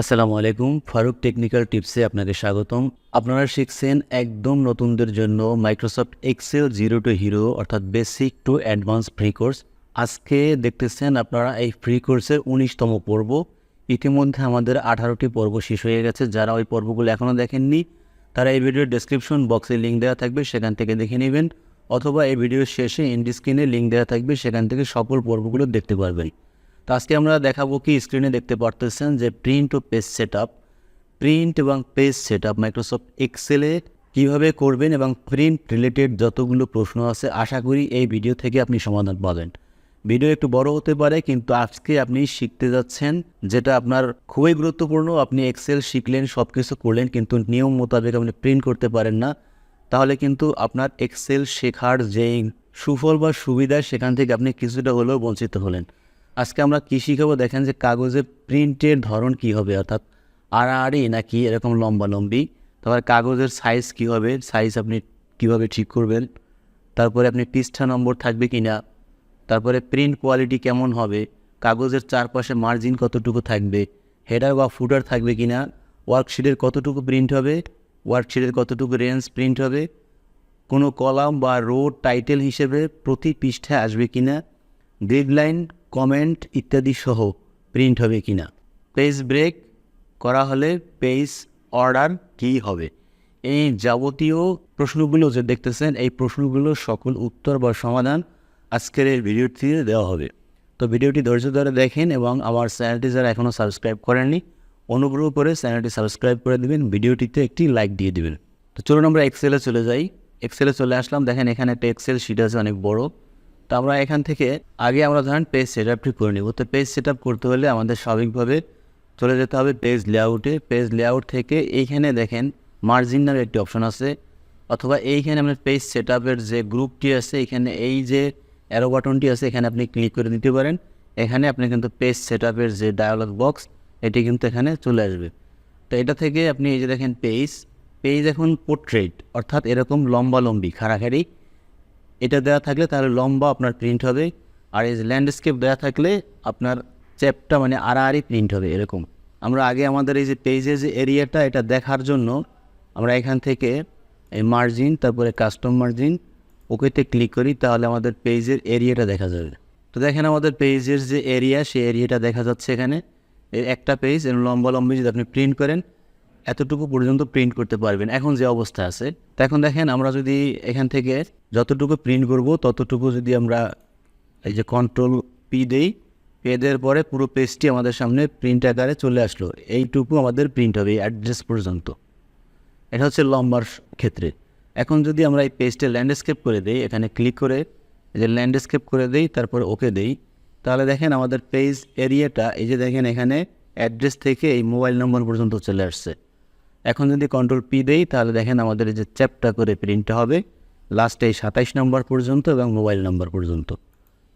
আসসালামু আলাইকুম, ফারুক টেকনিক্যাল টিপসে আপনাকে স্বাগতম। আপনারা শিখছেন একদম নতুনদের জন্য Microsoft Excel zero to hero অর্থাৎ basic to advance free course আজকে দেখতেছেন আপনারা এই ফ্রি কোর্সের উনিশতম পর্ব। ইতিমধ্যে আমাদের আঠারোটি পর্ব শেষ হয়ে গেছে। যারা ওই পর্বগুলো এখনও দেখেননি, তারা এই ভিডিওর ডেসক্রিপশন বক্সে লিঙ্ক দেওয়া থাকবে, সেখান থেকে দেখে নেবেন। অথবা এই ভিডিওর শেষে ইন্ডি স্ক্রিনে লিঙ্ক দেওয়া থাকবে, সেখান থেকে সকল পর্বগুলো দেখতে পারবেন। তো আজকে আমরা দেখাবো কি স্ক্রিনে দেখতে পারতেছেন যে প্রিন্ট ও পেজ সেট প্রিন্ট এবং পেজ সেট আপ মাইক্রোসফট এক্সেলে কীভাবে করবেন এবং প্রিন্ট রিলেটেড যতগুলো প্রশ্ন আছে, আশা করি এই ভিডিও থেকে আপনি সমাধান পাবেন। ভিডিও একটু বড় হতে পারে, কিন্তু আজকে আপনি শিখতে যাচ্ছেন যেটা আপনার খুবই গুরুত্বপূর্ণ। আপনি এক্সেল শিখলেন সব কিছু করলেন, কিন্তু নিয়ম মোতাবেক আপনি প্রিন্ট করতে পারেন না। তাহলে কিন্তু আপনার এক্সেল শেখার যেই সুফল বা সুবিধা, সেখান থেকে আপনি কিছুটা হলেও বঞ্চিত হলেন। আজকে আমরা কী শিখাবো? দেখেন যে কাগজে প্রিন্টের ধরন কী হবে, অর্থাৎ আড়াআড়ি নাকি এরকম লম্বা লম্বি তারপর কাগজের সাইজ কী হবে? সাইজ আপনি কীভাবে ঠিক করবেন? তারপরে আপনি পৃষ্ঠা নম্বর থাকবে কি না তারপরে প্রিন্ট কোয়ালিটি কেমন হবে? কাগজের চারপাশে মার্জিন কতটুকু থাকবে? হেডার বা ফুটার থাকবে কি না ওয়ার্কশিটের কতটুকু প্রিন্ট হবে? ওয়ার্কশিটের কতটুকু রেঞ্জ প্রিন্ট হবে? কোনো কলাম বা রো টাইটেল হিসেবে প্রতি পৃষ্ঠায় আসবে কি না গ্রিডলাইন কমেন্ট ইত্যাদি সহ প্রিন্ট হবে কি না পেজ ব্রেক করা হলে পেজ অর্ডার কী হবে? এই যাবতীয় প্রশ্নগুলো যে দেখতেছেন, এই প্রশ্নগুলোর সকল উত্তর বা সমাধান আজকের এই ভিডিওটি দেওয়া হবে। তো ভিডিওটি ধৈর্য ধরে দেখেন এবং আমার চ্যানেলটি যারা এখনও সাবস্ক্রাইব করেননি, অনুগ্রহ করে চ্যানেলটি সাবস্ক্রাইব করে দেবেন, ভিডিওটিতে একটি লাইক দিয়ে দেবেন। তো চলুন আমরা এক্সেলে চলে যাই। এক্সেলে চলে আসলাম। দেখেন এখানে একটা এক্সেল শিট আছে অনেক বড়। তো আমরা এখান থেকে আগে আমরা ধরেন পেজ সেট আপটি করে নেব। তো পেজ সেট করতে হলে আমাদের স্বাভাবিকভাবে চলে যেতে হবে পেজ লেআউটে পেজ লেআউট থেকে এইখানে দেখেন মার্জিন নামে একটি অপশন আছে। অথবা এইখানে আপনার পেজ সেট যে গ্রুপটি আছে, এখানে এই যে অ্যারো বাটনটি আছে, এখানে আপনি ক্লিক করে দিতে পারেন। এখানে আপনি কিন্তু পেজ সেট যে ডায়ালগ বক্স এটি কিন্তু এখানে চলে আসবে। তো এটা থেকে আপনি এই যে দেখেন পেজ পেজ এখন পোর্ট্রেট অর্থাৎ এরকম লম্বা লম্বি খাড়াখাড়ি। এটা দেওয়া থাকলে তাহলে লম্বা আপনার প্রিন্ট হবে। আর এই ল্যান্ডস্কেপ দেওয়া থাকলে আপনার চ্যাপটা মানে আড়াআড়ি প্রিন্ট হবে এরকম। আমরা আগে আমাদের এই যে পেজের যে এরিয়াটা এটা দেখার জন্য আমরা এখান থেকে এই মার্জিন তারপরে কাস্টম মার্জিন ওকেতে ক্লিক করি, তাহলে আমাদের পেজের এরিয়াটা দেখা যাবে। তো দেখেন আমাদের পেজের যে এরিয়া সেই এরিয়াটা দেখা যাচ্ছে এখানে। একটা পেজ এর লম্বা লম্বি যদি আপনি প্রিন্ট করেন এতটুকু পর্যন্ত প্রিন্ট করতে পারবেন। এখন যে অবস্থা আছে, তো এখন দেখেন আমরা যদি এখান থেকে যতটুকু প্রিন্ট করব, ততটুকু যদি আমরা এই যে কন্ট্রোল পি দেই পে দেওয়ার পরে পুরো পেজটি আমাদের সামনে প্রিন্ট আকারে চলে আসলো। এইটুকু আমাদের প্রিন্ট হবে এই অ্যাড্রেস পর্যন্ত। এটা হচ্ছে লম্বার ক্ষেত্রে। এখন যদি আমরা এই পেজটা ল্যান্ডস্কেপ করে দিই, এখানে ক্লিক করে এই যে ল্যান্ডস্কেপ করে দিই, তারপরে ওকে দেই, তাহলে দেখেন আমাদের পেজ এরিয়াটা এই যে দেখেন এখানে অ্যাড্রেস থেকে এই মোবাইল নম্বর পর্যন্ত চলে আসছে। এখন যদি কন্ট্রোল পি দেই, তাহলে দেখেন আমাদের যে চ্যাপটা করে প্রিন্টটা হবে। লাস্টে এই সাতাইশ নম্বর পর্যন্ত এবং মোবাইল নম্বর পর্যন্ত।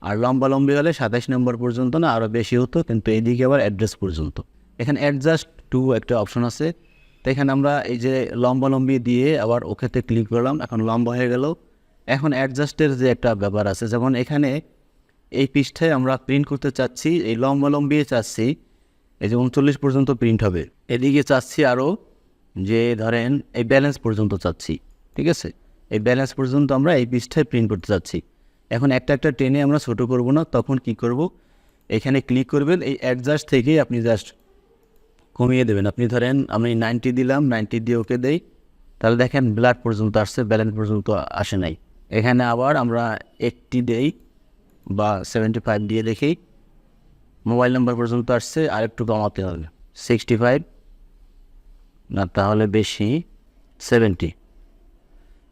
আর লম্বা লম্বি হলে সাতাইশ নম্বর পর্যন্ত না আরও বেশি হতো, কিন্তু এদিকে আবার অ্যাড্রেস পর্যন্ত। এখানে অ্যাডজাস্ট টু একটা অপশন আছে। তো এখানে আমরা এই যে লম্বা লম্বি দিয়ে আবার ওকেতে ক্লিক করলাম, এখন লম্বা হয়ে গেল। এখন অ্যাডজাস্টের যে একটা ব্যাপার আছে, যেমন এখানে এই পৃষ্ঠায় আমরা প্রিন্ট করতে চাচ্ছি, এই লম্বা লম্বিয়ে চাচ্ছি, এই যে উনচল্লিশ পর্যন্ত প্রিন্ট হবে। এদিকে চাচ্ছি আরও যে ধরেন এই ব্যালেন্স পর্যন্ত চাচ্ছি, ঠিক আছে? এই ব্যালেন্স পর্যন্ত আমরা এই পৃষ্ঠায় প্রিন্ট করতে চাচ্ছি। এখন একটা একটা টেনে আমরা ছোটো করব না, তখন কি করব? এখানে ক্লিক করবেন, এই অ্যাডজাস্ট থেকেই আপনি জাস্ট কমিয়ে দেবেন। আপনি ধরেন আমি নাইনটি দিলাম নাইনটি দিয়ে ওকে দেই, তাহলে দেখেন ব্লাড পর্যন্ত আসছে ব্যালেন্স পর্যন্ত আসে নাই। এখানে আবার আমরা এইটটি দেই বা সেভেন্টি ফাইভ দিয়ে দেখি মোবাইল নাম্বার পর্যন্ত আসছে আর একটু কমাতে হবে। সিক্সটি ফাইভ না, তাহলে বেশি সেভেন্টি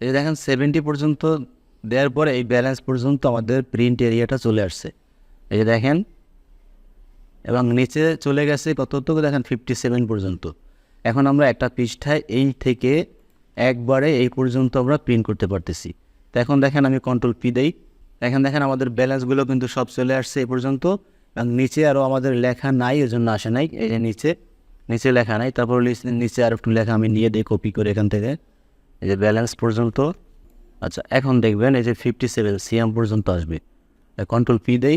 এই দেখেন সেভেন্টি পর্যন্ত দেওয়ার পরে এই ব্যালেন্স পর্যন্ত আমাদের প্রিন্ট এরিয়াটা চলে আসছে। এই যে দেখেন, এবং নিচে চলে গেছে কতটুকু দেখেন ফিফটি সেভেন পর্যন্ত। এখন আমরা একটা পৃষ্ঠায় এই থেকে একবারে এই পর্যন্ত আমরা প্রিন্ট করতে পারতেছি। তো এখন দেখেন, আমি কন্ট্রোল পি দেই। এখন দেখেন, আমাদের ব্যালেন্সগুলো কিন্তু সব চলে আসছে এই পর্যন্ত, এবং নিচে আরও আমাদের লেখা নাই, এজন্য আসে নাই। এই যে নিচে নিচে লেখা নাই, তারপর নিচে আর একটু লেখা, আমি নিয়ে দিই কপি করে এখান থেকে। এই যে ব্যালেন্স পর্যন্ত। আচ্ছা এখন দেখবেন এই যে ফিফটি সেভেন সিএম পর্যন্ত আসবে। কন্ট্রোল পি দেই।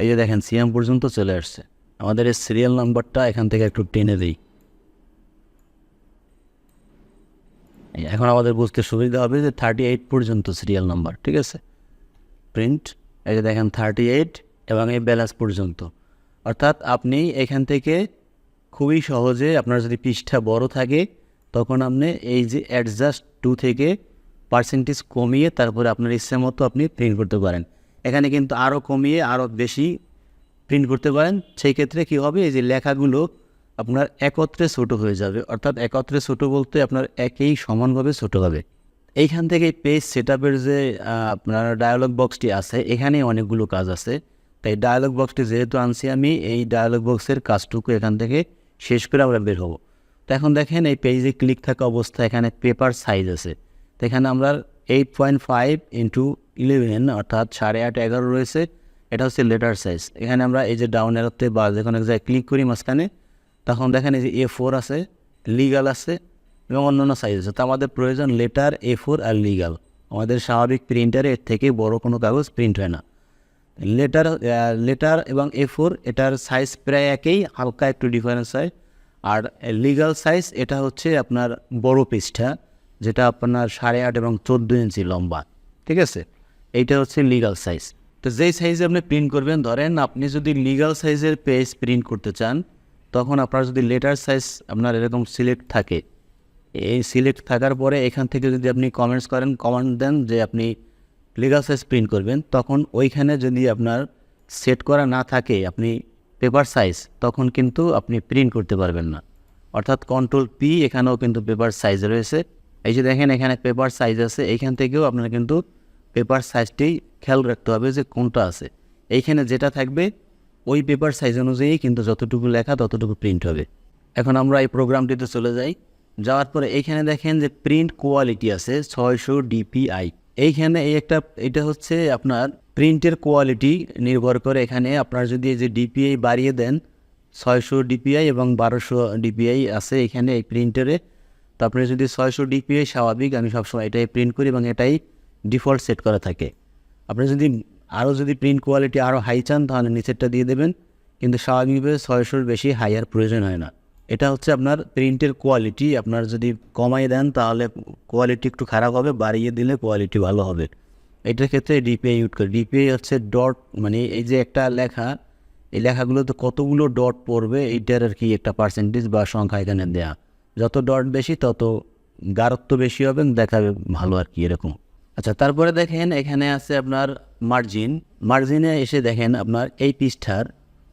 এই যে দেখেন সিএম পর্যন্ত চলে আসছে। আমাদের এই সিরিয়াল নাম্বারটা এখান থেকে একটু টেনে দিই। এখন আমাদের বুঝতে সুবিধা হবে যে থার্টি এইট পর্যন্ত সিরিয়াল নাম্বার ঠিক আছে? প্রিন্ট এই যে দেখেন থার্টি এইট এবং এই ব্যালেন্স পর্যন্ত। অর্থাৎ আপনি এখান থেকে খুবই সহজে আপনার যদি পৃষ্ঠা বড় থাকে, তখন আপনি এই যে অ্যাডজাস্ট টু থেকে পার্সেন্টেজ কমিয়ে তারপরে আপনার ইচ্ছে মতো আপনি প্রিন্ট করতে পারেন। এখানে কিন্তু আরও কমিয়ে আরও বেশি প্রিন্ট করতে পারেন। সেই ক্ষেত্রে কী হবে? এই যে লেখাগুলো আপনার একত্রে ছোটো হয়ে যাবে। অর্থাৎ একত্রে ছোটো বলতে আপনার একেই সমানভাবে ছোটো হবে। এইখান থেকে পেজ সেট যে আপনার ডায়ালগ বক্সটি আছে, এখানে অনেকগুলো কাজ আছে। তাই ডায়ালগ বক্সটি যেহেতু আনছি আমি, এই ডায়ালগ বক্সের কাজটুকু এখান থেকে শেষ করে আমরা বের হব। তো এখন দেখেন এই পেজে ক্লিক থাকা অবস্থা এখানে পেপার সাইজ আছে। তো এখানে আমরা eight point five into eleven অর্থাৎ সাড়ে আট এগারো রয়েছে। এটা হচ্ছে লেটার সাইজ এখানে আমরা এই যে ডাউন এরোতে বা যে কোনো এক জায়গায় ক্লিক করি মাঝখানে, তখন দেখেন এই যে এ ফোর আছে লিগাল আছে এবং অন্যান্য সাইজ আছে। তো আমাদের প্রয়োজন লেটার এ ফোর আর লিগাল আমাদের স্বাভাবিক প্রিন্টারে এর থেকে বড় কোনো কাগজ প্রিন্ট হয় না। লেটার লেটার এবং এ ফোর এটার সাইজ প্রায় একই, হালকা একটু ডিফারেন্স হয়। আর লিগাল সাইজ এটা হচ্ছে আপনার বড় পৃষ্ঠা, যেটা আপনার সাড়ে আট এবং চোদ্দ ইঞ্চি লম্বা। ঠিক আছে? এইটা হচ্ছে লিগাল সাইজ তো যেই সাইজে আপনি প্রিন্ট করবেন, ধরেন আপনি যদি লিগাল সাইজের পেজ প্রিন্ট করতে চান, তখন আপনার যদি লেটার সাইজ আপনার এরকম সিলেক্ট থাকে, এই সিলেক্ট থাকার পরে এখান থেকে যদি আপনি কমেন্টস করেন কমেন্ট দেন যে আপনি লিগাল সাইজ প্রিন্ট করবেন, তখন ওইখানে যদি আপনার সেট করা না থাকে, আপনি পেপার সাইজ তখন কিন্তু আপনি প্রিন্ট করতে পারবেন না। অর্থাৎ কন্ট্রোল পি এখানেও কিন্তু পেপার সাইজ রয়েছে। এই যে দেখেন, এখানে পেপার সাইজ আছে, এইখান থেকেও আপনার কিন্তু পেপার সাইজটি খেয়াল রাখতে হবে যে কোনটা আছে। এইখানে যেটা থাকবে, ওই পেপার সাইজ অনুযায়ী কিন্তু যতটুকু লেখা ততটুকু প্রিন্ট হবে। এখন আমরা এই প্রোগ্রামটিতে চলে যাই। যাওয়ার পরে এইখানে দেখেন যে প্রিন্ট কোয়ালিটি আছে, ছয়শো ডিপিআই। এইখানে এই একটা, এটা হচ্ছে আপনার প্রিন্টের কোয়ালিটি নির্ভর করে। এখানে আপনার যদি এই যে ডিপিআই বাড়িয়ে দেন, ছয়শো ডিপিআই এবং বারোশো ডিপিআই আছে এখানে এই প্রিন্টারে তো আপনি যদি ছয়শো ডিপিআই স্বাভাবিক, আমি সবসময় এটাই প্রিন্ট করি এবং এটাই ডিফল্ট সেট করা থাকে। আপনি যদি আরও যদি প্রিন্ট কোয়ালিটি আরও হাই চান, তাহলে নিচেরটা দিয়ে দেবেন। কিন্তু স্বাভাবিকভাবে ছয়শোর বেশি হাইয়ার প্রয়োজন হয় না। এটা হচ্ছে আপনার প্রিন্টের কোয়ালিটি আপনার যদি কমাই দেন, তাহলে কোয়ালিটি একটু খারাপ হবে, বাড়িয়ে দিলে কোয়ালিটি ভালো হবে। এটার ক্ষেত্রে ডিপিআই ইউজ করে। ডিপিআই হচ্ছে ডট মানে এই যে একটা লেখা, এই লেখাগুলোতে কতগুলো ডট পড়বে, এইটার আর কি একটা পার্সেন্টেজ বা সংখ্যা এখানে দেয়া। যত ডট বেশি, তত গারত্ব বেশি হবে, দেখাবে ভালো আর কি এরকম। আচ্ছা তারপরে দেখেন, এখানে আছে আপনার মার্জিন মার্জিনে এসে দেখেন, আপনার এই পৃষ্ঠার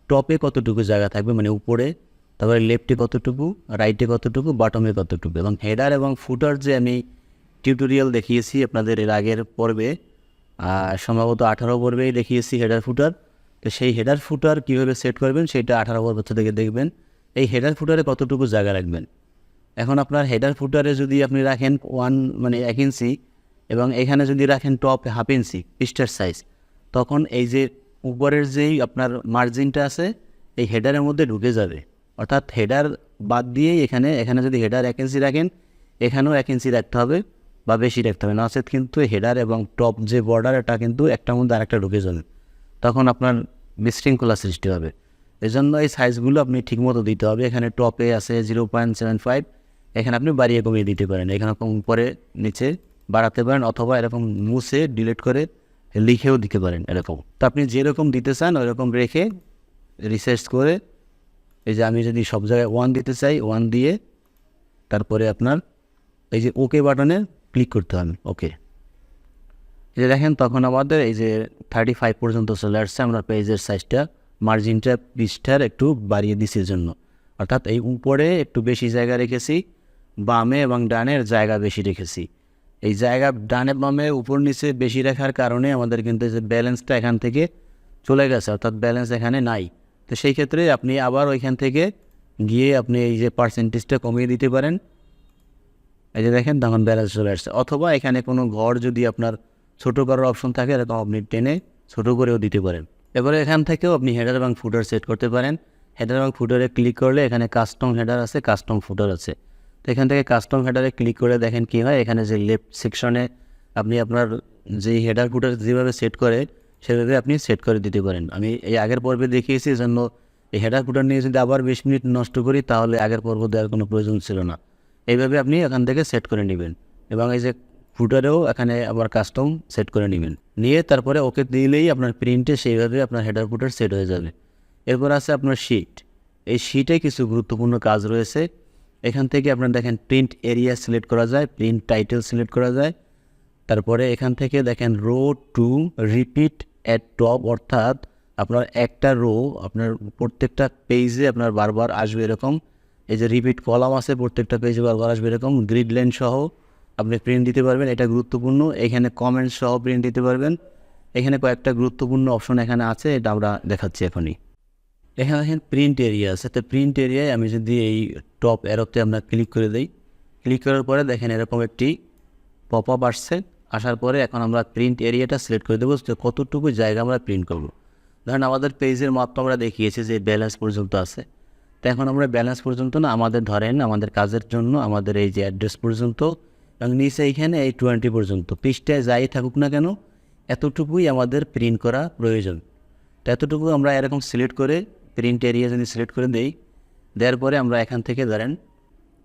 টপে কতটুকু জায়গা থাকবে মানে উপরে তারপরে লেফটে কতটুকু, রাইটে কতটুকু, বাটমে কতটুকু এবং হেডার এবং ফুটার যে আমি টিউটোরিয়াল দেখিয়েছি আপনাদের এর আগের পর্বে সম্ভবত আঠারো পর্বেই দেখিয়েছি হেডার ফুটার। তো সেই হেডার ফুটার কীভাবে সেট করবেন সেটা আঠারো পর্ব থেকে দেখবেন। এই হেডার ফুটারে কতটুকু জায়গা রাখবেন? এখন আপনার হেডার ফুটারে যদি আপনি রাখেন ওয়ান মানে এক ইঞ্চি এবং এখানে যদি রাখেন টপ হাফ ইঞ্চি, পৃষ্ঠার সাইজ তখন এই যে উপরের যেই আপনার মার্জিনটা আছে, এই হেডারের মধ্যে ঢুকে যাবে। অর্থাৎ হেডার বাদ দিয়েই এখানে এখানে যদি হেডার এক রাখেন, এখানেও এক ইঞ্চি রাখতে হবে বা বেশি রাখতে হবে। নচেত কিন্তু হেডার এবং টপ যে বর্ডার এটা কিন্তু একটার মধ্যে আরেকটা ঢুকে যাবে। তখন আপনার বিশৃঙ্খলা সৃষ্টি হবে। এই জন্য এই সাইজগুলো আপনি ঠিকমতো দিতে হবে। এখানে টপে আছে জিরো পয়েন্ট সেভেন ফাইভ এখানে আপনি বাড়িয়ে কমিয়ে দিতে পারেন। এখানে কম পরে নিচে বাড়াতে পারেন অথবা এরকম মুছে ডিলিট করে লিখেও দিতে পারেন এরকম। তো আপনি যেরকম দিতে চান, ওইরকম রেখে রিসার্চ করে এই যে আমি যদি সব জায়গায় ওয়ান দিতে চাই ওয়ান দিয়ে তারপরে আপনার এই যে ওকে বাটনে ক্লিক করতে হবে। ওকে এই যে দেখেন, তখন আমাদের এই যে থার্টি ফাইভ পর্যন্ত চলে আসছে, আমরা পেজের সাইজটা মার্জিনটা পৃষ্ঠার একটু বাড়িয়ে দিছি জন্য। অর্থাৎ এই উপরে একটু বেশি জায়গা রেখেছি, বামে এবং ডানের জায়গা বেশি রেখেছি। এই জায়গা ডানে বামে উপর নিচে বেশি রাখার কারণে আমাদের কিন্তু যে ব্যালেন্সটা এখান থেকে চলে গেছে, অর্থাৎ ব্যালেন্স এখানে নাই। তো সেই ক্ষেত্রে আপনি আবার ওইখান থেকে গিয়ে আপনি এই যে পার্সেন্টেজটা কমিয়ে দিতে পারেন। এই যে দেখেন তখন ব্যালেন্স চলে আসছে। অথবা এখানে কোনো ঘর যদি আপনার ছোটো করার অপশন থাকে, এরকম আপনি টেনে ছোটো করেও দিতে পারেন। এবারে এখান থেকেও আপনি হেডার এবং ফুটার সেট করতে পারেন। হেডার এবং ফুটারে ক্লিক করলে এখানে কাস্টম হেডার আছে কাস্টম ফুটার আছে। তো এখান থেকে কাস্টম হেডারে ক্লিক করে দেখেন কি হয়? এখানে যে লেফট সেকশনে আপনি আপনার যে হেডার ফুটার যেভাবে সেট করে সেভাবে আপনি সেট করে দিতে পারেন। আমি এই আগের পর্বে দেখিয়েছি জন্য এই হেডার ফুটার নিয়ে যদি আবার বিশ মিনিট নষ্ট করি, তাহলে আগের পর্ব দেওয়ার কোনো প্রয়োজন ছিল না। এইভাবে আপনি এখান থেকে সেট করে নেবেন এবং এই যে ফুটারেও এখানে আবার কাস্টম সেট করে নেবেন। নিয়ে তারপরে ওকে দিলেই আপনার প্রিন্টে সেইভাবে আপনার হেডার ফুটার সেট হয়ে যাবে। এরপর আছে আপনার শিট এই শিটে কিছু গুরুত্বপূর্ণ কাজ রয়েছে। এখান থেকে আপনার দেখেন প্রিন্ট এরিয়া সিলেক্ট করা যায় প্রিন্ট টাইটেল সিলেক্ট করা যায়। তারপরে এখান থেকে দেখেন row to repeat at top অর্থাৎ আপনার একটা রো আপনার প্রত্যেকটা পেজে আপনার বারবার আসবে এরকম। এই যে রিপিট কলাম আছে, প্রত্যেকটা পেজে বারবার আসবে এরকম। গ্রিড লাইন সহ আপনি প্রিন্ট দিতে পারবেন, এটা গুরুত্বপূর্ণ। এখানে কমেন্ট সহ প্রিন্ট দিতে পারবেন। এখানে কয়েকটা গুরুত্বপূর্ণ অপশন এখানে আছে, এটা আমরা দেখাচ্ছি এখনই। এখানে দেখেন প্রিন্ট এরিয়া আছে। তো প্রিন্ট এরিয়ায় আমি যদি এই টপ অ্যারোতে আমরা ক্লিক করে দিই ক্লিক করার পরে দেখেন এরকম একটি পপ আপ আসছে। আসার পরে এখন আমরা প্রিন্ট এরিয়াটা সিলেক্ট করে দেবো কতটুকু জায়গা আমরা প্রিন্ট করব। ধরেন আমাদের পেজের মাপ তো আমরা দেখিয়েছি যে ব্যালেন্স পর্যন্ত আছে। তো এখন আমরা ব্যালেন্স পর্যন্ত না, আমাদের ধরেন আমাদের কাজের জন্য আমাদের এই যে অ্যাড্রেস পর্যন্ত এবং নিচে এইখানে এই টোয়েন্টি পর্যন্ত, পৃষ্ঠায় যাই থাকুক না কেন, এতটুকুই আমাদের প্রিন্ট করা প্রয়োজন। তো এতটুকু আমরা এরকম সিলেক্ট করে প্রিন্ট এরিয়া যদি সিলেক্ট করে দেই, দেওয়ার পরে আমরা এখান থেকে ধরেন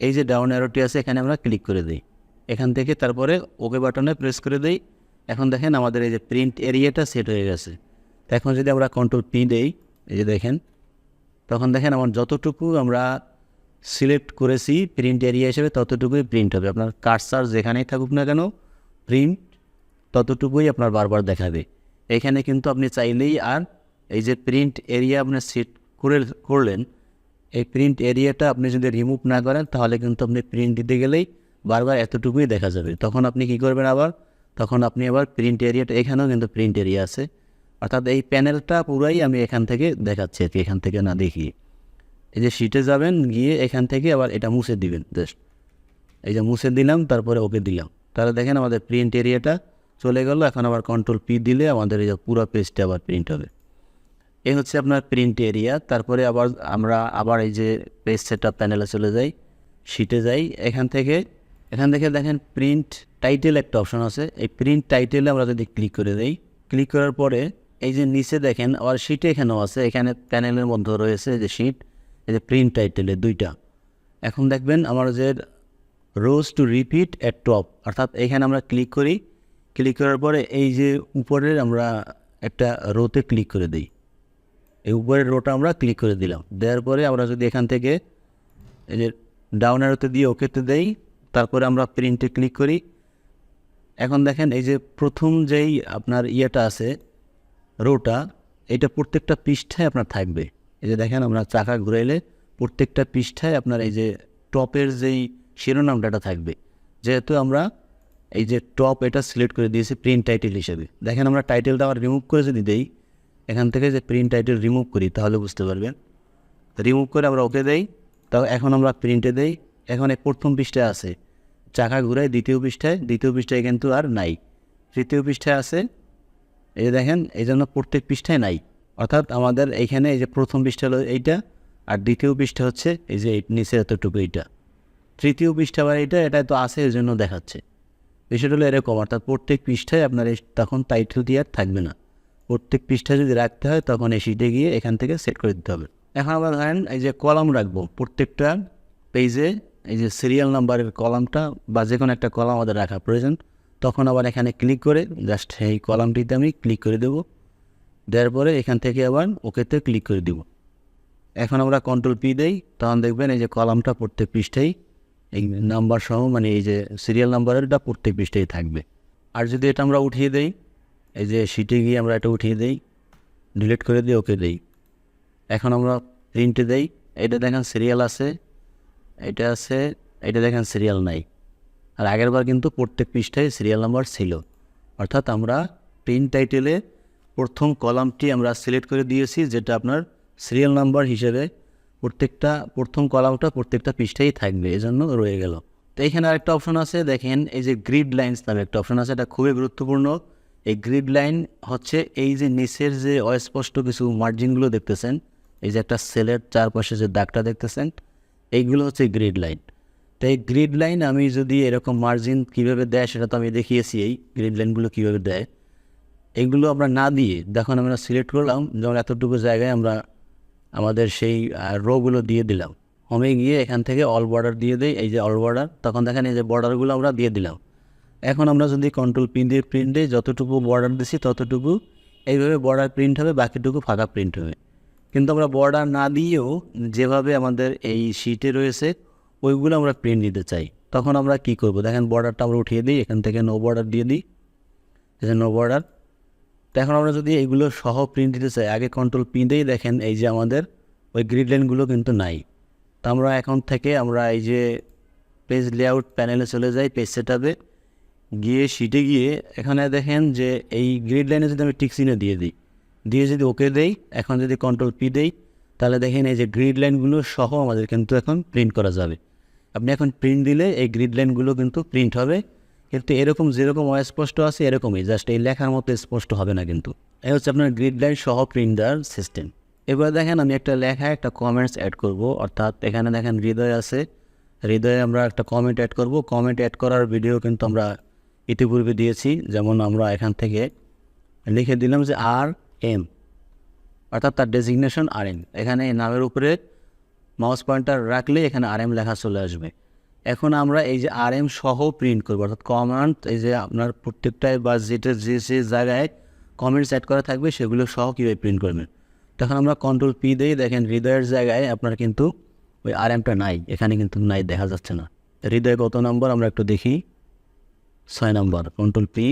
এই যে ডাউন অ্যারোটি আছে এখানে আমরা ক্লিক করে দিই। এখান থেকে তারপরে ওকে বাটনে প্রেস করে দিই। এখন দেখেন আমাদের এই যে প্রিন্ট এরিয়াটা সেট হয়ে গেছে। এখন যদি আমরা কন্ট্রোল পি দেই, এই যে দেখেন, তখন দেখেন আমার যতটুকু আমরা সিলেক্ট করেছি প্রিন্ট এরিয়া হিসেবে ততটুকুই প্রিন্ট হবে। আপনার কার্সার যেখানেই থাকুক না কেন প্রিন্ট ততটুকুই আপনার বারবার দেখাবে। এখানে কিন্তু আপনি চাইলেই আর এই যে প্রিন্ট এরিয়া আপনি সেট করে করলেন, এই প্রিন্ট এরিয়াটা আপনি যদি রিমুভ না করেন, তাহলে কিন্তু আপনি প্রিন্ট দিতে গেলেই বারবার এতটুকুই দেখা যাবে। তখন আপনি কি করবেন আবার? তখন আপনি আবার প্রিন্ট এরিয়াটা এখানেও কিন্তু প্রিন্ট এরিয়া আছে। অর্থাৎ এই প্যানেলটা পুরাই আমি এখান থেকে দেখাচ্ছি আর কি, এখান থেকে না দেখিয়ে। এই যে শিটে যাবেন, গিয়ে এখান থেকে আবার এটা মুছে দিবেন জাস্ট এই যে মুছে দিলাম, তারপরে ওকে দিলাম। তাহলে দেখেন আমাদের প্রিন্ট এরিয়াটা চলে গেল, এখন আবার কন্ট্রোল পি দিলে আমাদের এই যে পুরো পেজটা আবার প্রিন্ট হবে। এই হচ্ছে আপনার প্রিন্ট এরিয়া তারপরে আবার আমরা আবার এই যে পেজ সেট আপ প্যানেলে চলে যাই শিটে যাই। এখান থেকে এখান থেকে দেখেন প্রিন্ট টাইটেল একটা অপশন আছে। এই প্রিন্ট টাইটেলে আমরা যদি ক্লিক করে দেই ক্লিক করার পরে এই যে নিচে দেখেন, আবার শিটে এখানেও আছে। এখানে প্যানেলের মধ্যে রয়েছে যে শিট এই যে প্রিন্ট টাইটেলে দুইটা। এখন দেখবেন আমার যে rows to repeat at top অর্থাৎ এখানে আমরা ক্লিক করি। ক্লিক করার পরে এই যে উপরের আমরা একটা রোতে ক্লিক করে দিই। এই উপরের রোটা আমরা ক্লিক করে দিলাম। দেওয়ার পরে আমরা যদি এখান থেকে এই যে ডাউন দিয়ে ওকেতে দেই তারপরে আমরা প্রিন্টে ক্লিক করি। এখন দেখেন এই যে প্রথম যেই আপনার ইয়েটা আছে রোটা এটা প্রত্যেকটা পৃষ্ঠায় আপনার থাকবে। এই যে দেখেন আমরা চাকা ঘুরাইলে প্রত্যেকটা পৃষ্ঠায় আপনার এই যে টপের যেই শিরোনামটা থাকবে। যেহেতু আমরা এই যে টপ এটা সিলেক্ট করে দিয়েছি প্রিন্ট টাইটেল হিসেবে। দেখেন আমরা টাইটেলটা আবার রিমুভ করে যদি দেই, এখান থেকে যে প্রিন্ট টাইটেল রিমুভ করি, তাহলে বুঝতে পারবেন। রিমুভ করে আমরা ওকে দেই। তাও এখন আমরা প্রিন্টে দেই। এখন প্রথম পৃষ্ঠায় আছে। চাকা ঘুরাই দ্বিতীয় পৃষ্ঠায় দ্বিতীয় পৃষ্ঠায় কিন্তু আর নাই। তৃতীয় পৃষ্ঠায় আছে। এই দেখেন, এই জন্য প্রত্যেক পৃষ্ঠায় নাই। অর্থাৎ আমাদের এইখানে এই যে প্রথম পৃষ্ঠা এইটা, আর দ্বিতীয় পৃষ্ঠা হচ্ছে এই যে নিচে এতটুকু এইটা। তৃতীয় পৃষ্ঠা আবার এইটা, এটা তো আছে, এই জন্য দেখাচ্ছে। বিষয়টা হলো এরকম, অর্থাৎ প্রত্যেক পৃষ্ঠায় আপনার তখন টাইটেল দিয়ে আর থাকবে না। প্রত্যেক পৃষ্ঠা যদি রাখতে হয়, তখন এই গিয়ে এখান থেকে সেট করে দিতে হবে। এখন আমরা ধরেন এই যে কলাম রাখব, প্রত্যেকটা পেজে এই যে সিরিয়াল নাম্বারের কলামটা বা যে কোনো একটা কলাম আমাদের রাখা প্রয়োজন, তখন আবার এখানে ক্লিক করে জাস্ট এই কলামটিতে আমি ক্লিক করে দেবো। দেওয়ার পরে এখান থেকে আবার ওকেতে ক্লিক করে দিব। এখন আমরা কন্ট্রোল পি দেই, তখন দেখবেন এই যে কলামটা প্রত্যেক পৃষ্ঠায় এই নাম্বার সহ মানে এই যে সিরিয়াল নাম্বারেরটা প্রত্যেক পৃষ্ঠায় থাকবে। আর যদি এটা আমরা উঠিয়ে দেই, এই যে শিটে গিয়ে আমরা এটা উঠিয়ে দেই ডিলিট করে দিই ওকে দেই। এখন আমরা প্রিন্টে দেই, এটা দেখেন সিরিয়াল আছে এটা আছে, এটা দেখেন সিরিয়াল নাই। আর আগেরবার কিন্তু প্রত্যেক পৃষ্ঠায় সিরিয়াল নাম্বার ছিল। অর্থাৎ আমরা প্রিন্ট টাইটেলে প্রথম কলামটি আমরা সিলেক্ট করে দিয়েছি, যেটা আপনার সিরিয়াল নাম্বার হিসেবে প্রত্যেকটা, প্রথম কলামটা প্রত্যেকটা পৃষ্ঠায় থাকবে, এজন্য রয়ে গেল। তো এখানে আরেকটা অপশন আছে, দেখেন এই যে গ্রিড লাইনস নামে একটা অপশন আছে, এটা খুবই গুরুত্বপূর্ণ। এই গ্রিড লাইন হচ্ছে এই যে নিচের যে অস্পষ্ট কিছু মার্জিনগুলো দেখতেছেন, এই যে একটা সেলের চারপাশে যে দাগটা দেখতেছেন এইগুলো হচ্ছে গ্রিড লাইন তো এই গ্রিড লাইন আমি যদি এরকম মার্জিন কীভাবে দেয় সেটা তো আমি দেখিয়েছি, এই গ্রিড লাইনগুলো কীভাবে দেয়? এইগুলো আমরা না দিয়ে দেখুন আমরা সিলেক্ট করলাম, যেমন এতটুকু জায়গায় আমরা আমাদের সেই রোগুলো দিয়ে দিলাম। হোমে গিয়ে এখান থেকে অল বর্ডার দিয়ে দিই, এই যে অল বর্ডার তখন দেখেন এই যে বর্ডারগুলো আমরা দিয়ে দিলাম। এখন আমরা যদি কন্ট্রোল পিন দিয়ে প্রিন্ট দিই, যতটুকু বর্ডার দিছি ততটুকু এইভাবে বর্ডার প্রিন্ট হবে, বাকিটুকু ফাঁকা প্রিন্ট হবে। কিন্তু আমরা বর্ডার না দিয়েও যেভাবে আমাদের এই শিটে রয়েছে, ওইগুলো আমরা প্রিন্ট দিতে চাই। তখন আমরা কি করব? দেখেন বর্ডারটা আমরা উঠিয়ে দিই, এখান থেকে নো বর্ডার দিয়ে দিই। যে নো বর্ডার তো এখন আমরা যদি এইগুলো সহ প্রিন্ট দিতে চাই, আগে কন্ট্রোল দিয়েই দেখেন এই যে আমাদের ওই গ্রিড লাইনগুলো কিন্তু নাই। তো আমরা এখন থেকে আমরা এই যে পেজ লেআউট প্যানেলে চলে যাই পেজ সেটাপে গিয়ে শিটে গিয়ে এখানে দেখেন যে এই গ্রিড লাইনে যদি আমি টিকসিনে দিয়ে দিই দিয়ে যদি ওকে দেই, এখন যদি কন্ট্রোল পি দেই, তাহলে দেখেন এই যে গ্রিড লাইনগুলো সহ আমাদের কিন্তু এখন প্রিন্ট করা যাবে। আপনি এখন প্রিন্ট দিলে এই গ্রিড লাইনগুলো কিন্তু প্রিন্ট হবে। কিন্তু এরকম যেরকম অস্পষ্ট আছে, এরকমই জাস্ট এই লেখার মতো স্পষ্ট হবে না কিন্তু। এই হচ্ছে আপনার গ্রিড লাইন সহ প্রিন্ট দেওয়ার সিস্টেম এবার দেখেন আমি একটা লেখা, একটা কমেন্টস অ্যাড করব। অর্থাৎ এখানে দেখেন হৃদয় আছে। হৃদয়ে আমরা একটা কমেন্ট অ্যাড করব। কমেন্ট অ্যাড করার ভিডিও কিন্তু আমরা ইতিপূর্বে দিয়েছি। যেমন আমরা এখান থেকে লিখে দিলাম যে আর এম অর্থাৎ তার ডেজিগনেশন আর এম এখানে নামের উপরে মাউস পয়েন্টার রাখলে এখানে আর এম লেখা চলে আসবে। এখন আমরা এই যে আর এম সহ প্রিন্ট করব, অর্থাৎ কমান্ড এই যে আপনার প্রত্যেকটায় বা যেটা যে যে জায়গায় কমেন্টস অ্যাড করা থাকবে, সেগুলো সহ কীভাবে প্রিন্ট করবেন? তখন আমরা কন্ট্রোল পি দিই দেখেন হৃদয়ের জায়গায় আপনার কিন্তু ওই আর এমটা নাই, এখানে কিন্তু নাই, দেখা যাচ্ছে না। হৃদয় কত নম্বর? আমরা একটু দেখি। ছয় নম্বর কন্ট্রোল পি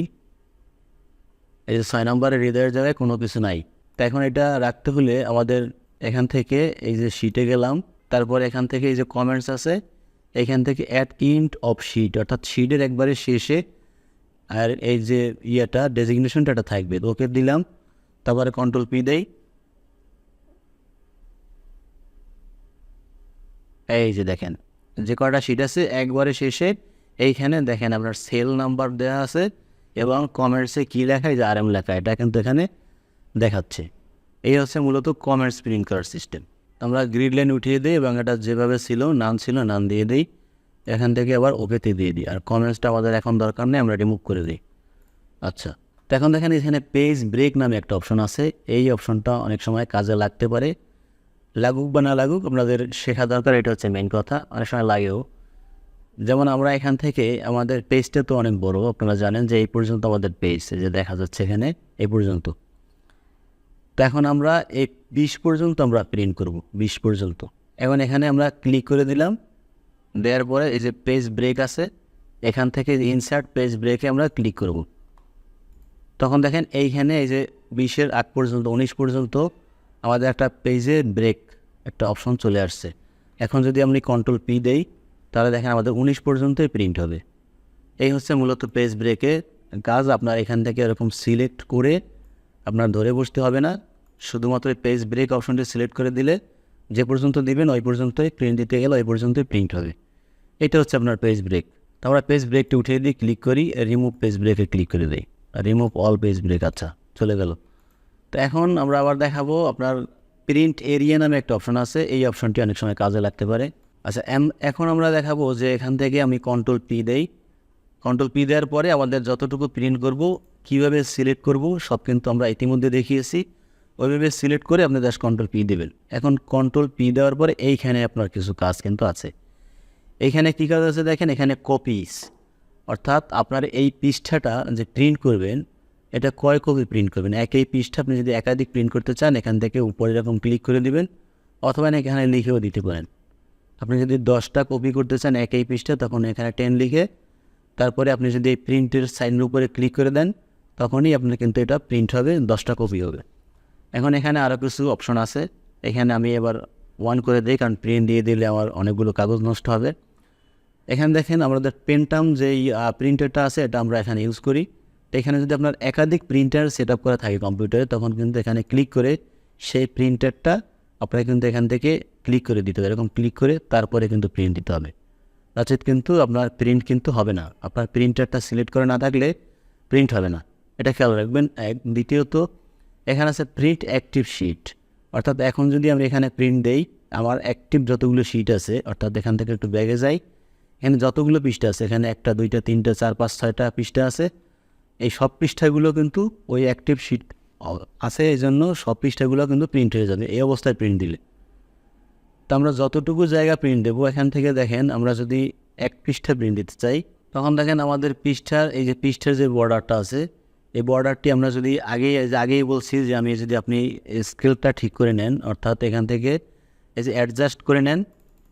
এই যে ছয় নম্বরের হৃদয়ের জায়গায় কোনো কিছু নাই। তো এখন এটা রাখতে হলে আমাদের এখান থেকে এই যে শিটে গেলাম, তারপর এখান থেকে এই যে কমেন্টস আছে, এখান থেকে অ্যাট ইন্ট অফ শিট অর্থাৎ শিটের একবারে শেষে আর এই যে ইয়েটা ডেজিগনেশনটা এটা থাকবে। ওকে দিলাম, তারপরে কন্ট্রোল পি দেই। এই যে দেখেন, যে কয়টা শিট আছে, একবারে শেষে, এইখানে দেখেন আপনার সেল নাম্বার দেওয়া আছে এবং কমেন্টসে কী লেখা এই যে আর এম লেখা, এটা কিন্তু এখানে দেখাচ্ছে। এই হচ্ছে মূলত কমার্স প্রিন্ট করার সিস্টেম আমরা গ্রিড লাইন উঠিয়ে দিই এবং এটা যেভাবে ছিল, নাম ছিল, নাম দিয়ে দিই। এখান থেকে আবার ওকেতে দিয়ে দিই। আর কমেন্টসটা আমাদের এখন দরকার নেই, আমরা রিমুভ করে দিই। আচ্ছা তো এখন দেখেন এখানে পেজ ব্রেক নামে একটা অপশন আছে। এই অপশনটা অনেক সময় কাজে লাগতে পারে। লাগুক বা না লাগুক, আপনাদের শেখা দরকার, এটা হচ্ছে মেন কথা। অনেক সময় লাগেও। যেমন আমরা এখান থেকে আমাদের পেজটা তো অনেক বড়, আপনারা জানেন যে এই পর্যন্ত আমাদের পেজ যে দেখা যাচ্ছে এখানে, এই পর্যন্ত। তো এখন আমরা এই বিশ পর্যন্ত আমরা প্রিন্ট করব, বিশ পর্যন্ত। এখন এখানে আমরা ক্লিক করে দিলাম, দেওয়ার পরে এই যে পেজ ব্রেক আছে, এখান থেকে ইনসার্ট পেজ ব্রেকে আমরা ক্লিক করব। তখন দেখেন এইখানে এই যে বিশের আগ পর্যন্ত, উনিশ পর্যন্ত আমাদের একটা পেজে ব্রেক একটা অপশন চলে আসছে। এখন যদি আপনি কন্ট্রোল পি দেই তাহলে দেখেন আমাদের উনিশ পর্যন্তই প্রিন্ট হবে। এই হচ্ছে মূলত পেজ ব্রেকে কাজ। আপনার এখান থেকে এরকম সিলেক্ট করে আপনার ধরে বসতে হবে না। শুধুমাত্র পেজ ব্রেক অপশনটি সিলেক্ট করে দিলে যে পর্যন্ত দিবেন ওই পর্যন্তই প্রিন্ট দিতে গেলে ওই পর্যন্তই প্রিন্ট হবে। এটা হচ্ছে আপনার পেজ ব্রেক তো আমরা পেজ ব্রেকটি উঠিয়ে দিই ক্লিক করি রিমুভ পেজ ব্রেকে ক্লিক করে দিই। রিমুভ অল পেজ ব্রেক আচ্ছা চলে গেল। তো এখন আমরা আবার দেখাবো, আপনার প্রিন্ট এরিয়া নামে একটা অপশন আছে। এই অপশনটি অনেক সময় কাজে লাগতে পারে। আচ্ছা এখন আমরা দেখাবো যে এখান থেকে আমি কন্ট্রোল পি দেই। কন্ট্রোল পি দেওয়ার পরে আমাদের যতটুকু প্রিন্ট করব, কীভাবে সিলেক্ট করব, সব কিন্তু আমরা ইতিমধ্যে দেখিয়েছি। ওইভাবে সিলেক্ট করে আপনি জাস্ট কন্ট্রোল পি দেবেন। এখন কন্ট্রোল পি দেওয়ার পরে এইখানে আপনার কিছু কাজ কিন্তু আছে। এইখানে কী কাজ আছে দেখেন, এখানে কপিস অর্থাৎ আপনার এই পৃষ্ঠাটা যে প্রিন্ট করবেন, এটা কয় কপি প্রিন্ট করবেন? একই পৃষ্ঠা আপনি যদি একাধিক প্রিন্ট করতে চান, এখান থেকে উপরে এরকম ক্লিক করে দিবেন, অথবা এখানে লিখেও দিতে পারেন। আপনি যদি দশটা কপি করতে চান একই পৃষ্ঠা, তখন এখানে টেন লিখে তারপরে আপনি যদি এই প্রিন্টের সাইনের উপরে ক্লিক করে দেন, তখনই আপনার কিন্তু এটা প্রিন্ট হবে, দশটা কপি হবে। এখন এখানে আরও কিছু অপশন আছে। এখানে আমি এবার ওয়ান করে দিই, কারণ প্রিন্ট দিয়ে দিলে আমার অনেকগুলো কাগজ নষ্ট হবে। এখানে দেখেন আমাদের পেন্টাম যে প্রিন্টারটা আছে, এটা আমরা এখানে ইউজ করি। তো এখানে যদি আপনার একাধিক প্রিন্টার সেট আপ করা থাকে কম্পিউটারে তখন কিন্তু এখানে ক্লিক করে সেই প্রিন্টারটা আপনাকে কিন্তু এখান থেকে ক্লিক করে দিতে হবে। এরকম ক্লিক করে তারপরে কিন্তু প্রিন্ট দিতে হবে। নচেত কিন্তু আপনার প্রিন্ট কিন্তু হবে না। আপনার প্রিন্টারটা সিলেক্ট করে না থাকলে প্রিন্ট হবে না। এটা খেয়াল রাখবেন। এক, দ্বিতীয়ত, এখানে আছে প্রিন্ট অ্যাক্টিভ শিট অর্থাৎ এখন যদি আমি এখানে প্রিন্ট দেই, আমার অ্যাক্টিভ যতগুলো শিট আছে, অর্থাৎ এখান থেকে একটু ব্যাগে যাই, এখানে যতগুলো পৃষ্ঠা আছে, এখানে একটা, দুইটা, তিনটা, চার, পাঁচ, ছয়টা পৃষ্ঠা আছে, এই সব পৃষ্ঠাগুলো কিন্তু ওই অ্যাক্টিভ শিট আছে এই জন্য সব পৃষ্ঠাগুলো কিন্তু প্রিন্ট হয়ে যাবে, এই অবস্থায় প্রিন্ট দিলে। তো আমরা যতটুকু জায়গা প্রিন্ট দেবো, এখান থেকে দেখেন আমরা যদি এক পৃষ্ঠা প্রিন্ট দিতে চাই, তখন দেখেন আমাদের পৃষ্ঠার, এই যে পৃষ্ঠার যে বর্ডারটা আছে, এই বর্ডারটি আমরা যদি আগেই আগেই বলছি যে আমি যদি আপনি স্কেলটা ঠিক করে নেন, অর্থাৎ এখান থেকে এই যে অ্যাডজাস্ট করে নেন,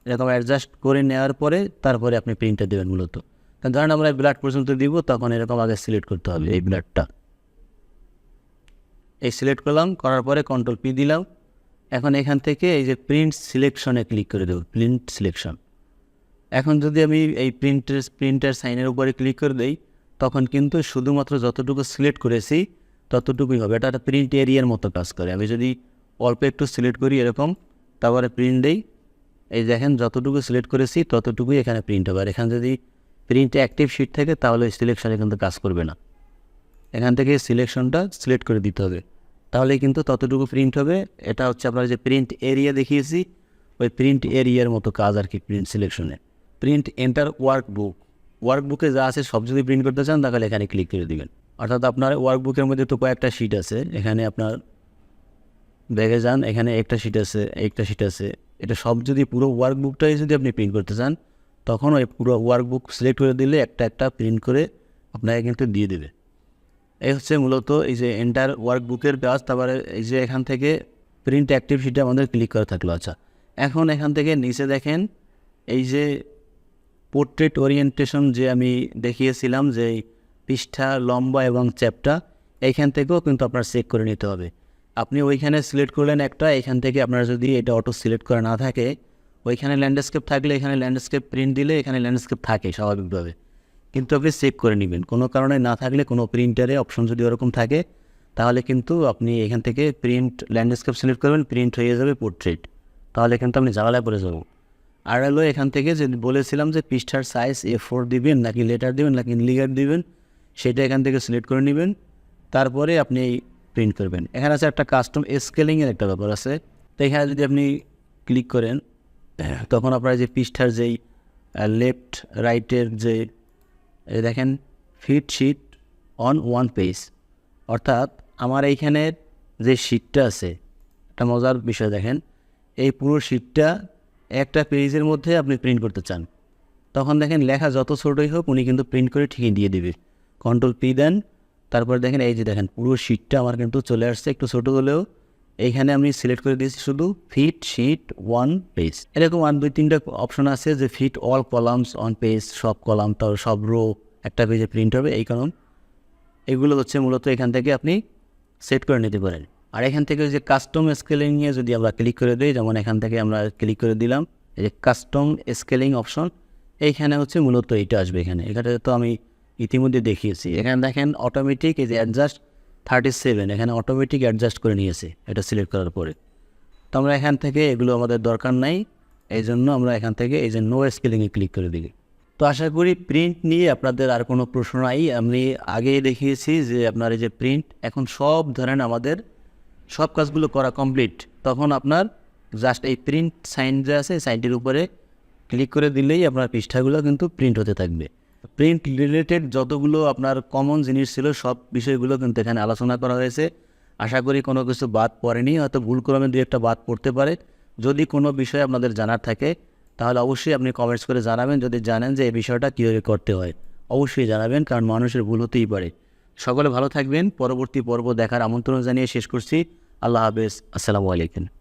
এরকম অ্যাডজাস্ট করে নেওয়ার পরে তারপরে আপনি প্রিন্টটা দেবেন মূলত। তা ধরেন আমরা ব্লাড পর্যন্ত দিব, তখন এরকম আগে সিলেক্ট করতে হবে এই ব্লাডটা এই সিলেক্ট করলাম, করার পরে কন্ট্রোল পি দিলাম। এখন এখান থেকে এই যে প্রিন্ট সিলেকশনে ক্লিক করে দেবো প্রিন্ট সিলেকশন এখন যদি আমি এই প্রিন্টের প্রিন্টার সাইনের উপরে ক্লিক করে দিই, তখন কিন্তু শুধুমাত্র যতটুকু সিলেক্ট করেছি, ততটুকুই হবে। এটা একটা প্রিন্ট এরিয়ার মতো কাজ করে। আমি যদি অল্প একটু সিলেক্ট করি এরকম, তারপরে প্রিন্ট দেই, এই দেখেন যতটুকু সিলেক্ট করেছি, ততটুকুই এখানে প্রিন্ট হবে। আর এখানে যদি প্রিন্টে অ্যাক্টিভ শিট থাকে, তাহলে সিলেকশনে কিন্তু কাজ করবে না। এখান থেকে সিলেকশনটা সিলেক্ট করে দিতে হবে। তাহলে কিন্তু ততটুকু প্রিন্ট হবে। এটা হচ্ছে আপনার যে প্রিন্ট এরিয়া দেখিয়েছি, ওই প্রিন্ট এরিয়ার মতো কাজ আর কি প্রিন্ট সিলেকশনে প্রিন্ট এন্টার ওয়ার্কবুক ওয়ার্কবুকে যা আছে সব যদি প্রিন্ট করতে চান, তাহলে এখানে ক্লিক করে দেবেন। অর্থাৎ আপনার ওয়ার্কবুকের মধ্যে তো কয়েকটা শিট আছে। এখানে আপনার ব্যাগে যান, এখানে একটা শিট আছে, একটা শিট আছে। এটা সব যদি পুরো ওয়ার্কবুকটাই যদি আপনি প্রিন্ট করতে চান, তখন ওই পুরো ওয়ার্কবুক সিলেক্ট করে দিলে একটা একটা প্রিন্ট করে আপনাকে কিন্তু দিয়ে দেবে। এই হচ্ছে মূলত এই যে এন্টার ওয়ার্কবুকের কাজ তারপরে এই যে এখান থেকে প্রিন্ট অ্যাক্টিভ শিটে আমাদের ক্লিক করা থাকল। আচ্ছা এখন এখান থেকে নিচে দেখেন, এই যে পোর্ট্রেট ওরিয়েন্টেশন যে আমি দেখিয়েছিলাম, যে পৃষ্ঠা, লম্বা এবং চ্যাপটা, এইখান থেকেও কিন্তু আপনার চেক করে নিতে হবে। আপনি ওইখানে সিলেক্ট করলেন একটা এখান থেকে আপনার যদি এটা অটো সিলেক্ট করা না থাকে, ওইখানে ল্যান্ডস্কেপ থাকলে এখানে ল্যান্ডস্কেপ প্রিন্ট দিলে এখানে ল্যান্ডস্কেপ থাকে স্বাভাবিকভাবে। কিন্তু আপনি সেভ করে নেবেন। কোনো কারণে না থাকলে, কোনো প্রিন্টারে অপশন যদি ওরকম থাকে, তাহলে কিন্তু আপনি এখান থেকে প্রিন্ট ল্যান্ডস্কেপ সিলেক্ট করবেন প্রিন্ট হয়ে যাবে পোর্ট্রেট তাহলে কিন্তু আপনি জ্বালায় পড়ে যাবেন। আর হলো এখান থেকে যে বলেছিলাম যে পৃষ্ঠার সাইজ এ ফোর দিবেন, নাকি লেটার দিবেন, নাকি লিগার দিবেন, সেটা এখান থেকে সিলেক্ট করে নেবেন। তারপরে আপনি প্রিন্ট করবেন। এখানে আছে একটা কাস্টম স্কেলিংয়ের একটা ব্যাপার আছে। তো এখানে যদি আপনি ক্লিক করেন, তখন আপনার যে পৃষ্ঠার যেই লেফট রাইটের যে এই দেখেন fit sheet on one page অর্থাৎ আমার এইখানের যে শিটটা আছে, একটা মজার বিষয় দেখেন, এই পুরো শিটটা একটা পেজের মধ্যে আপনি প্রিন্ট করতে চান। তখন দেখেন, লেখা যত ছোটোই হোক, উনি কিন্তু প্রিন্ট করে ঠিকই দিয়ে দেবে। কন্ট্রোল পি দেন, তারপর দেখেন, এই যে দেখেন, পুরো শিটটা আমার কিন্তু চলে আসছে, একটু ছোটো হলেও এইখানে আমি সিলেক্ট করে দিয়েছি শুধু ফিট শিট ওয়ান পেজ এরকম আর দুই, তিনটা অপশন আছে যে fit all columns on page সব কলাম তার সব রো একটা পেজে প্রিন্ট হবে, এই কারণ এগুলো হচ্ছে মূলত এখান থেকে আপনি সেট করে নিতে পারেন। আর এখান থেকে যে কাস্টম স্কেলিংয়ে যদি আমরা ক্লিক করে দিই, যেমন এখান থেকে আমরা ক্লিক করে দিলাম, এই যে কাস্টম স্কেলিং অপশন এইখানে হচ্ছে মূলত এইটা আসবে এখানে। এখানে তো আমি ইতিমধ্যে দেখিয়েছি। এখানে দেখেন অটোমেটিক এই যে অ্যাডজাস্ট থার্টি সেভেন, এখানে অটোমেটিক অ্যাডজাস্ট করে নিয়েছে এটা সিলেক্ট করার পরে। তো আমরা এখান থেকে এগুলো আমাদের দরকার নাই, এই জন্য আমরা এখান থেকে এই যে নো স্কেলিংয়ে ক্লিক করে দিই। তো আশা করি প্রিন্ট নিয়ে আপনাদের আর কোনো প্রশ্ন নাই, আমি আগেই দেখিয়েছি যে আপনার এই যে প্রিন্ট এখন সব ধরেন আমাদের সব কাজগুলো করা কমপ্লিট তখন আপনার জাস্ট এই প্রিন্ট সাইন যে আছে সাইনটির উপরে ক্লিক করে দিলেই আপনার পৃষ্ঠাগুলো কিন্তু প্রিন্ট হতে থাকবে। প্রিন্ট রিলেটেড যতগুলো আপনার কমন জিনিস ছিল, সব বিষয়গুলো কিন্তু এখানে আলোচনা করা হয়েছে। আশা করি কোনো কিছু বাদ পড়েনি, হয়তো ভুল ক্রমে দু একটা বাদ পড়তে পারে। যদি কোনো বিষয় আপনাদের জানার থাকে, তাহলে অবশ্যই আপনি কমেন্টস করে জানাবেন, যদি জানেন যে এই বিষয়টা কীভাবে করতে হয়। অবশ্যই জানাবেন, কারণ মানুষের ভুল হতেই পারে। সকলে ভালো থাকবেন, পরবর্তী পর্ব দেখার আমন্ত্রণ জানিয়ে শেষ করছি। আল্লাহ হাফেজ, আসসালামু আলাইকুম।